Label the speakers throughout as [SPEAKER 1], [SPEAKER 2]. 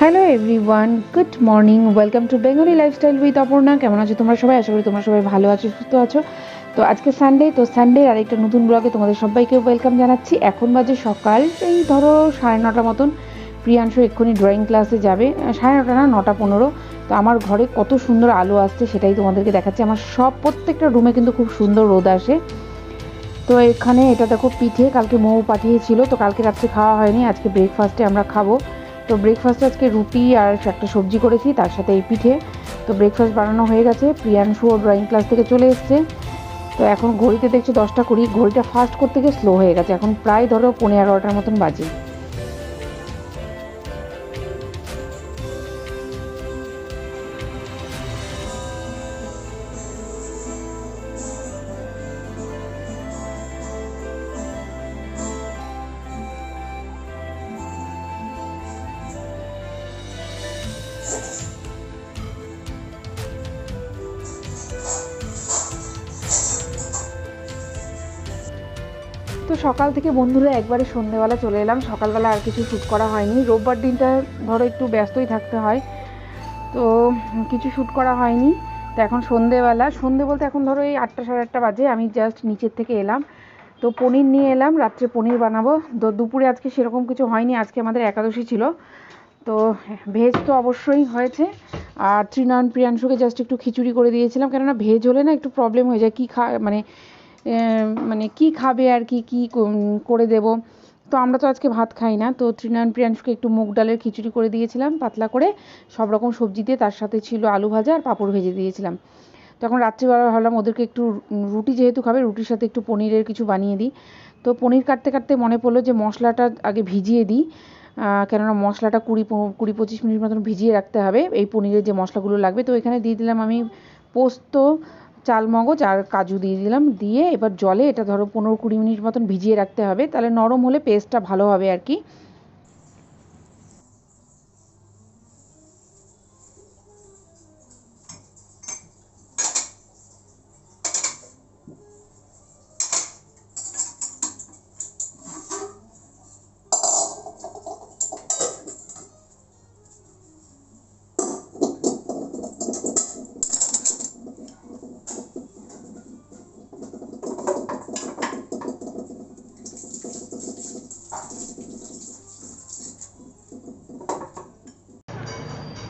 [SPEAKER 1] Hello everyone good morning welcome to Bengali lifestyle with Aparna কেমন আছো তোমরা সবাই? আশা করি তোমরা সবাই ভালো আছো, সুস্থ আছো। তো আজকে সানডে তো সানডে আরেকটা নতুন ব্লগে তোমাদের সবাইকে ওয়েলকাম জানাচ্ছি। এখন বাজে সকাল, এই ধরো সাড়ে নটা মতন। প্রিয়াংশু এক্ষুনি ড্রয়িং ক্লাসে যাবে। সাড়ে নটা না, নটা পনেরো। তো আমার ঘরে কত সুন্দর আলো আসছে সেটাই তোমাদেরকে দেখাচ্ছি। আমার সব প্রত্যেকটা রুমে কিন্তু খুব সুন্দর রোদ আসে। তো এখানে এটা দেখো পিঠে, কালকে মৌ পাঠিয়েছিল। তো কালকে রাত্রে খাওয়া হয়নি, আজকে ব্রেকফাস্টে আমরা খাব। তো ব্রেকফাস্ট আজকে রুটি আর একটা সবজি করেছি, তার সাথে এই পিঠে। তো ব্রেকফাস্ট বানানো হয়ে গেছে। প্রিয়াংশুও ড্রয়িং ক্লাস থেকে চলে এসছে। তো এখন ঘড়িতে দেখছি দশটা কুড়ি। ঘড়িটা ফাস্ট করতে গিয়ে স্লো হয়ে গেছে। এখন প্রায় ধরো পনেরো এগারোটার মতন বাজে। তো সকাল থেকে বন্ধুরা একবারে সন্ধেবেলা চলে এলাম। সকালবেলা আর কিছু শ্যুট করা হয়নি। রোববার দিনটা ধরো একটু ব্যস্তই থাকতে হয়। তো কিছু শ্যুট করা হয়নি। তো এখন সন্ধেবেলা সন্ধে বলতে এখন ধরো এই আটটা সাড়ে আটটা বাজে। আমি জাস্ট নিচের থেকে এলাম। তো পনির নিয়ে এলাম। রাত্রে পনির বানাবো। তো দুপুরে আজকে সেরকম কিছু হয়নি। আজকে আমাদের একাদশী ছিল। তো ভেজ তো অবশ্যই হয়েছে। আর ত্রিনয়ন প্রিয়াংশুকে জাস্ট একটু খিচুড়ি করে দিয়েছিলাম। কেননা ভেজ হলে না একটু প্রবলেম হয়ে যায়। কী খা মানে মানে কি খাবে আর কি কি করে দেব। তো আমরা তো আজকে ভাত খাই না, তো ত্রিনয়ন প্রিয়াংশুকে একটু মুগ ডালের খিচুড়ি করে দিয়েছিলাম, পাতলা করে। সব রকম সবজি দিয়ে তার সাথে ছিল আলু ভাজা আর পাঁপড় ভেজে দিয়েছিলাম। তখন রাত্রিবেলা ভাবলাম ওদেরকে একটু রুটি যেহেতু খাবে, রুটির সাথে একটু পনিরের কিছু বানিয়ে দিই। তো পনির কাটতে কাটতে মনে পড়ল যে মশলাটা আগে ভিজিয়ে দিই। কেননা মশলাটা কুড়ি কুড়ি পঁচিশ মিনিট মতন ভিজিয়ে রাখতে হবে। এই পনিরের যে মশলাগুলো লাগবে, তো এখানে দিয়ে দিলাম আমি পোস্ত চালমগজ আর কাজু দিয়ে দিলাম। দিয়ে এবার জলে এটা ধরো পনেরো কুড়ি মিনিট মতন ভিজিয়ে রাখতে হবে। তাহলে নরম হলে পেস্টটা ভালো হবে আর কি।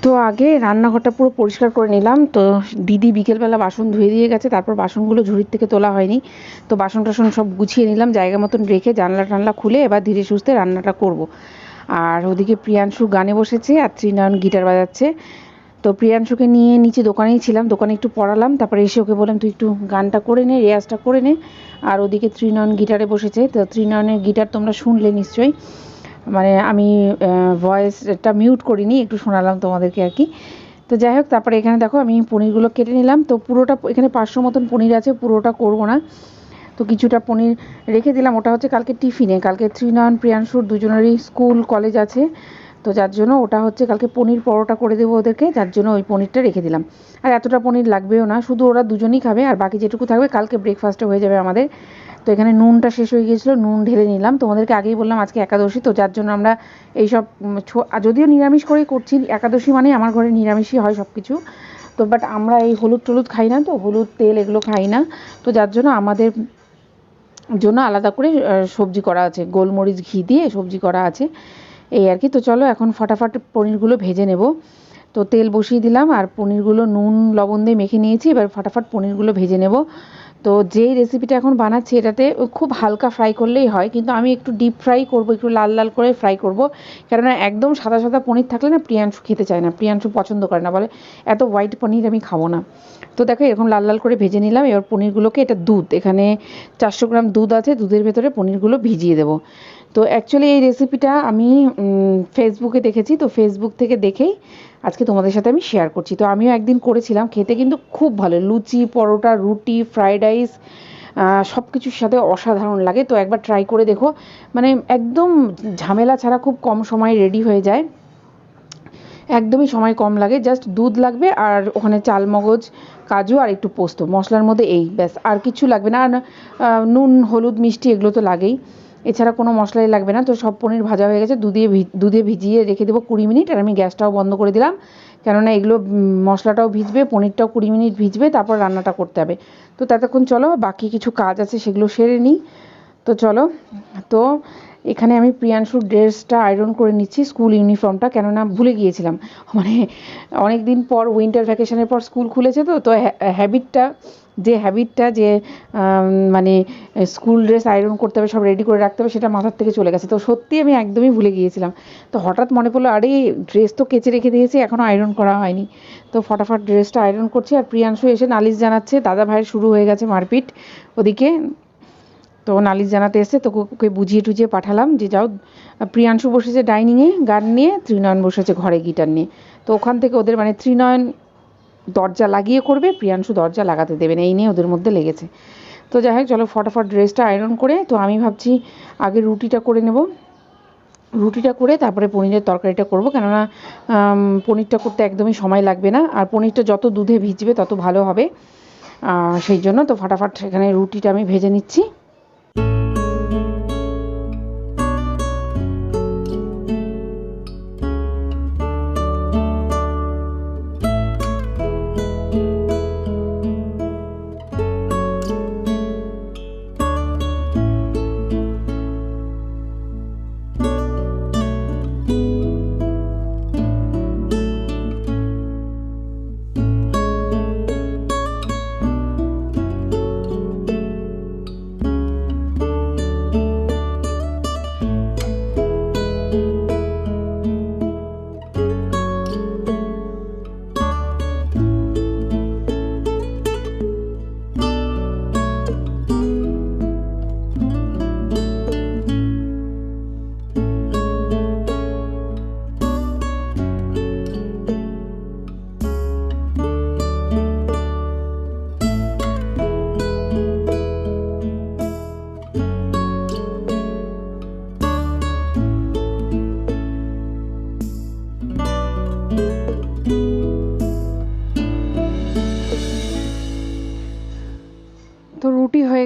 [SPEAKER 1] তো আগে রান্নাঘরটা পুরো পরিষ্কার করে নিলাম। তো দিদি বিকেলবেলা বাসন ধুয়ে দিয়ে গেছে, তারপর বাসনগুলো ঝুড়ির থেকে তোলা হয়নি। তো বাসন টাসন সব গুছিয়ে নিলাম, জায়গা মতন রেখে জানলা টানলা খুলে এবার ধীরে সুস্থে রান্নাটা করব। আর ওদিকে প্রিয়াংশু গানে বসেছে আর ত্রিনয়ন গিটার বাজাচ্ছে। তো প্রিয়াংশুকে নিয়ে নিচে দোকানেই ছিলাম, দোকানে একটু পড়ালাম, তারপরে এসে ওকে বললাম, তুই একটু গানটা করে নে, রেয়াজটা করে নে। আর ওদিকে ত্রিনয়ন গিটারে বসেছে। তো ত্রিনয়নের গিটার তোমরা শুনলে নিশ্চয়ই। মানে আমি ভয়েসটা মিউট করিনি, একটু শোনালাম তোমাদেরকে আর কি। তো যাই হোক, তারপরে এখানে দেখো, আমি পনিরগুলো কেটে নিলাম। তো পুরোটা, এখানে পাঁচশো মতন পনির আছে, পুরোটা করব না। তো কিছুটা পনির রেখে দিলাম, ওটা হচ্ছে কালকে টিফিনে কালকে ত্রিনয়ন প্রিয়াংশুর দুজনেরই স্কুল, কলেজ আছে। তো যার জন্য ওটা হচ্ছে কালকে পনির পরোটা করে দেবো ওদেরকে, যার জন্য ওই পনিরটা রেখে দিলাম। আর এতটা পনির লাগবেও না, শুধু ওরা দুজনেই খাবে, আর বাকি যেটুকু থাকবে কালকে ব্রেকফাস্টে হয়ে যাবে আমাদের। তো এখানে নুনটা শেষ হয়ে গিয়েছিল, নুন ঢেলে নিলাম। তোমাদেরকে আগেই বললাম আজকে একাদশী, তো যার জন্য আমরা এইসব যদিও নিরামিষ করেই করছি, একাদশী মানে আমার ঘরে নিরামিষই হয় সব কিছু তো বাট আমরা এই হলুদ টলুদ খাই না তো, হলুদ, তেল এগুলো খাই না। তো যার জন্য আমাদের জন্য আলাদা করে সবজি করা আছে। গোলমরিচ, ঘি দিয়ে সবজি করা আছে। এই আর কি। তো চলো এখন ফটাফট পনিরগুলো ভেজে নেব। তো তেল বসিয়ে দিলাম আর পনিরগুলো নুন, লবণ দিয়ে মেখে নিয়েছি। এবার ফটাফট পনিরগুলো ভেজে নেব। তো যেই রেসিপিটা এখন বানাচ্ছি, এটাতে খুব হালকা ফ্রাই করলেই হয়। কিন্তু আমি একটু ডিপ ফ্রাই করব, একটু লাল লাল করে ফ্রাই করব। কেননা একদম সাদা সাদা পনির থাকলে না প্রিয়াংশু খেতে চায় না, প্রিয়াংশু পছন্দ করে না। বলে, এত হোয়াইট পনির আমি খাব না। তো দেখো, এরকম লাল লাল করে ভেজে নিলাম। এবার পনিরগুলোকে, এটা দুধ, এখানে চারশো গ্রাম দুধ আছে, দুধের ভেতরে পনিরগুলো ভিজিয়ে দেবো। তো অ্যাকচুয়ালি এই রেসিপিটা আমি ফেসবুকে দেখেছি। তো ফেসবুক থেকে দেখেই আজকে তোমাদের সাথে আমি শেয়ার করছি। তো আমিও একদিন করেছিলাম, খেতে কিন্তু খুব ভালো। লুচি, পরোটা, রুটি ফ্রাইড রাইস সব কিছুর সাথে অসাধারণ লাগে। তো একবার ট্রাই করে দেখো। মানে একদম ঝামেলা ছাড়া খুব কম সময়ে রেডি হয়ে যায়। একদমই সময় কম লাগে। জাস্ট দুধ লাগবে আর ওখানে চালমগজ কাজু আর একটু পোস্ত। মশলার মধ্যে এই, ব্যাস। আর কিছু লাগবে না। আর নুন, হলুদ, মিষ্টি এগুলো তো লাগেই। এছাড়া কোনো মশলাই লাগবে না। তো সব পনির ভাজা হয়ে গেছে। দুধে দুধে ভিজিয়ে রেখে দেবো কুড়ি মিনিট আর আমি গ্যাসটাও বন্ধ করে দিলাম। কেননা এগুলো মশলাটাও ভিজবে, পনিরটাও কুড়ি মিনিট ভিজবে, তারপর রান্নাটা করতে হবে। তো ততক্ষণ চলো, বাকি কিছু কাজ আছে সেগুলো সেরে নিই। তো চলো, তো এখানে আমি প্রিয়াংশুর ড্রেসটা আয়রন করে নিচ্ছি স্কুল ইউনিফর্মটা, কেননা ভুলে গিয়েছিলাম। মানে অনেক দিন পর উইন্টার ভ্যাকেশনের পর স্কুল খুলেছে তো তো হ্যাবিটটা যে হ্যাবিটটা যে মানে স্কুল ড্রেস আয়রন করতে হবে, সব রেডি করে রাখতে হবে, সেটা মাথার থেকে চলে গেছে। তো সত্যি আমি একদমই ভুলে গিয়েছিলাম। তো হঠাৎ মনে পড়ল, আরে ড্রেস তো কেচে রেখে দিয়েছি এখনও আয়রন করা হয়নি। তো ফটাফট ড্রেসটা আয়রন করছি আর প্রিয়াংশু এসে নালিশ জানাচ্ছে, দাদা ভাইয়ের শুরু হয়ে গেছে মারপিট ওদিকে। তো নালিশ জানাতে এসে তো ওকে বুঝিয়ে টুঝিয়ে পাঠালাম যে যাও। প্রিয়াংশু বসেছে ডাইনিংয়ে গান নিয়ে, ত্রিনয়ন বসেছে ঘরে গিটার নিয়ে। তো ওখান থেকে ওদের মানে ত্রিনয়ন দরজা লাগিয়ে করবে, প্রিয়াংশু দরজা লাগাতে দেবে না, এই নিয়ে ওদের মধ্যে লেগেছে। তো যাই হোক, চলো ফটাফট ড্রেসটা আয়রন করে, তো আমি ভাবছি আগে রুটিটা করে নেব। রুটিটা করে তারপরে পনিরের তরকারিটা করব, কেননা পনিরটা করতে একদমই সময় লাগবে না, আর পনিরটা যত দুধে ভিজবে তত ভালো হবে। সেই জন্য তো ফটাফট এখানে রুটিটা আমি ভেজে নিচ্ছি।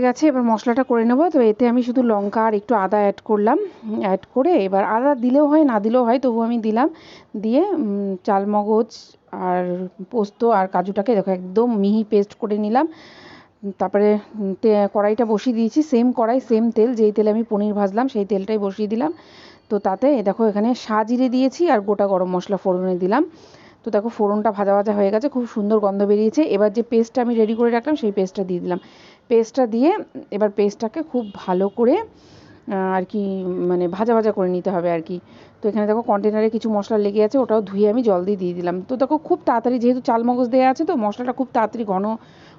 [SPEAKER 1] গেছে, এবার মশলাটা করে নেব। তো এতে আমি শুধু লঙ্কা আর একটু আদা অ্যাড করলাম। অ্যাড করে এবার আদা দিলেও হয়, না দিলেও হয় তবু আমি দিলাম। দিয়ে চালমগজ আর পোস্ত আর কাজুটাকে দেখো একদম মিহি পেস্ট করে নিলাম। তারপরে কড়াইটা বসিয়ে দিয়েছি সেম কড়াই সেম তেল। যেই তেলে আমি পনির ভাজলাম, সেই তেলটাই বসিয়ে দিলাম। তো তাতে, দেখো এখানে সাজিরে দিয়েছি আর গোটা গরম মশলা ফোড়নে দিলাম। তো দেখো ফোড়নটা ভাজা ভাজা হয়ে গেছে, খুব সুন্দর গন্ধ বেরিয়েছে। এবার যে পেস্টটা আমি রেডি করে রাখলাম, সেই পেস্টটা দিয়ে দিলাম। পেস্টটা দিয়ে এবার পেস্টটাকে খুব ভালো করে আর কি মানে ভাজা ভাজা করে নিতে হবে আর কি। তো এখানে দেখো কন্টেনারে কিছু মশলা লেগে আছে, ওটাও ধুয়ে আমি জল দিয়ে দিয়ে দিলাম। তো দেখো খুব তাড়াতাড়ি, যেহেতু চাল মগজ দেওয়া আছে, তো মশলাটা খুব তাড়াতাড়ি ঘন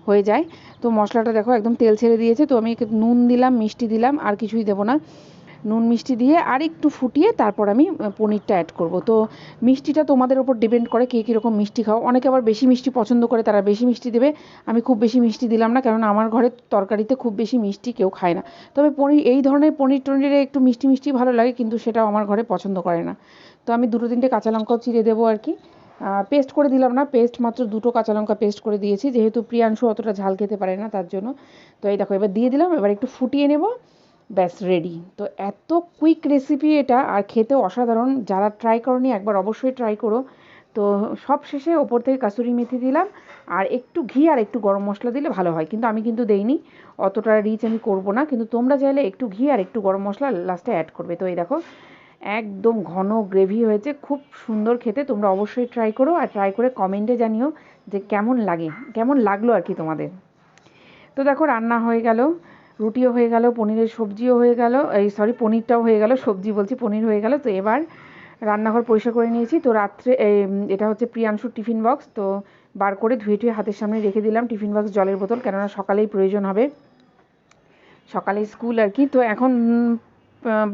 [SPEAKER 1] হয়ে যায়। তো মশলাটা দেখো একদম তেল ছেড়ে দিয়েছে, তো আমি নুন দিলাম, মিষ্টি দিলাম, আর কিছুই দেবো না। নুন মিষ্টি দিয়ে আর একটু ফুটিয়ে তারপর আমি পনিরটা অ্যাড করব। তো মিষ্টিটা তোমাদের ওপর ডিপেন্ড করে কে কীরকম মিষ্টি খাও। অনেকে আবার বেশি মিষ্টি পছন্দ করে, তারা বেশি মিষ্টি দেবে। আমি খুব বেশি মিষ্টি দিলাম না, কারণ আমার ঘরের তরকারিতে খুব বেশি মিষ্টি কেউ খায় না। তবে পনির, এই ধরনের পনির টনিরে একটু মিষ্টি মিষ্টি ভালো লাগে, কিন্তু সেটাও আমার ঘরে পছন্দ করে না। তো আমি দুটো তিনটে কাঁচা লঙ্কাও চিড়ে দেবো আর কি। পেস্ট করে দিলাম না পেস্ট মাত্র দুটো কাঁচা লঙ্কা পেস্ট করে দিয়েছি। যেহেতু প্রিয়াংশু অতটা ঝাল খেতে পারে না, তার জন্য। তো এই দেখো, এবার দিয়ে দিলাম, এবার একটু ফুটিয়ে নেব। ব্যাস রেডি তো এত কুইক রেসিপি এটা, আর খেতে অসাধারণ। যারা ট্রাই করনি, একবার অবশ্যই ট্রাই করো। তো সব শেষে ওপর থেকে কাসুরি মেথি দিলাম, আর একটু ঘি আর একটু গরম মশলা দিলে ভালো হয়। কিন্তু আমি কিন্তু দেইনি, অতটা রিচ আমি করব না। কিন্তু তোমরা চাইলে একটু ঘি আর একটু গরম মশলা লাস্টে অ্যাড করবে। তো এই দেখো, একদম ঘন গ্রেভি হয়েছে, খুব সুন্দর খেতে। তোমরা অবশ্যই ট্রাই করো, আর ট্রাই করে কমেন্টে জানিও যে কেমন লাগে। কেমন লাগল আর কি তোমাদের। তো দেখো, রান্না হয়ে গেল। রুটিও হয়ে গেল, পনিরের সবজিও হয়ে গেল, এই সরি পনিরটাও হয়ে গেল, সবজি বলছি পনির হয়ে গেল। তো এবার রান্নাঘর পরিষ্কার করে নিয়েছি। তো রাত্রে এটা হচ্ছে প্রিয়াংশুর টিফিন বক্স তো বার করে ধুয়ে টুয়ে হাতের সামনে রেখে দিলাম টিফিন বক্স জলের বোতল, কেননা সকালেই প্রয়োজন হবে। সকালে স্কুল আর কি। তো এখন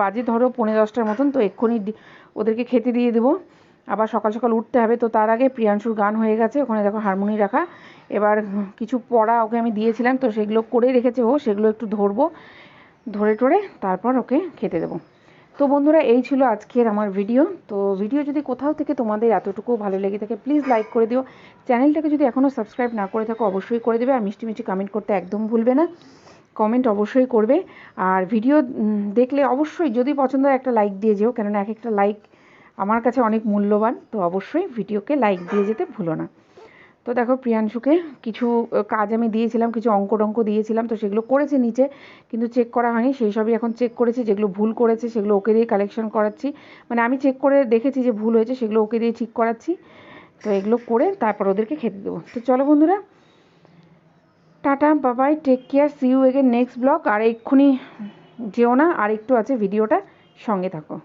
[SPEAKER 1] বাজে ধরো পনেরো দশটার মতন। তো এক্ষুনি ওদেরকে খেতে দিয়ে দেবো। আবার সকাল সকাল উঠতে হবে। তো তার আগে প্রিয়াংশুর গান হয়ে গেছে, ওখানে দেখো হারমোনি রাখা। এবার কিছু পড়া ওকে আমি দিয়েছিলাম, তো সেগুলো করে রেখেছে ও, সেগুলো একটু ধরবো, ধরে টরে তারপর ওকে খেতে দেবো। তো বন্ধুরা, এই ছিল আজকের আমার ভিডিও। তো ভিডিও যদি কোথাও থেকে তোমাদের এতটুকু ভালো লেগে থাকে প্লিজ লাইক করে দিও। চ্যানেলটাকে যদি এখনও সাবস্ক্রাইব না করে থাকো, অবশ্যই করে দেবে। আর মিষ্টি মিষ্টি কমেন্ট করতে একদম ভুলবে না। কমেন্ট অবশ্যই করবে। আর ভিডিও দেখলে অবশ্যই যদি পছন্দ হয়, একটা লাইক দিয়ে যেও। কেননা এক একটা লাইক আমার কাছে অনেক মূল্যবান, তো অবশ্যই ভিডিওকে লাইক দিয়ে যেতে ভুলো না। তো দেখো প্রিয়াংশুকে কিছু কাজ আমি দিয়েছিলাম, কিছু অঙ্ক টঙ্ক দিয়েছিলাম, তো সেগুলো করেছে নিচে, কিন্তু চেক করা হয়নি, সেই সবই এখন চেক করেছি, যেগুলো ভুল করেছে সেগুলো ওকে দিয়ে কালেকশন করাচ্ছি। মানে আমি চেক করে দেখেছি যে ভুল হয়েছে, সেগুলো ওকে দিয়ে ঠিক করাচ্ছি। তো এগুলো করে তারপর ওদেরকে খেতে দেবো। তো চলো বন্ধুরা, tata bye bye take care see you again next blog আর এক্ষুনি যেও না, আর একটু আছে ভিডিওটা সঙ্গে থাকো।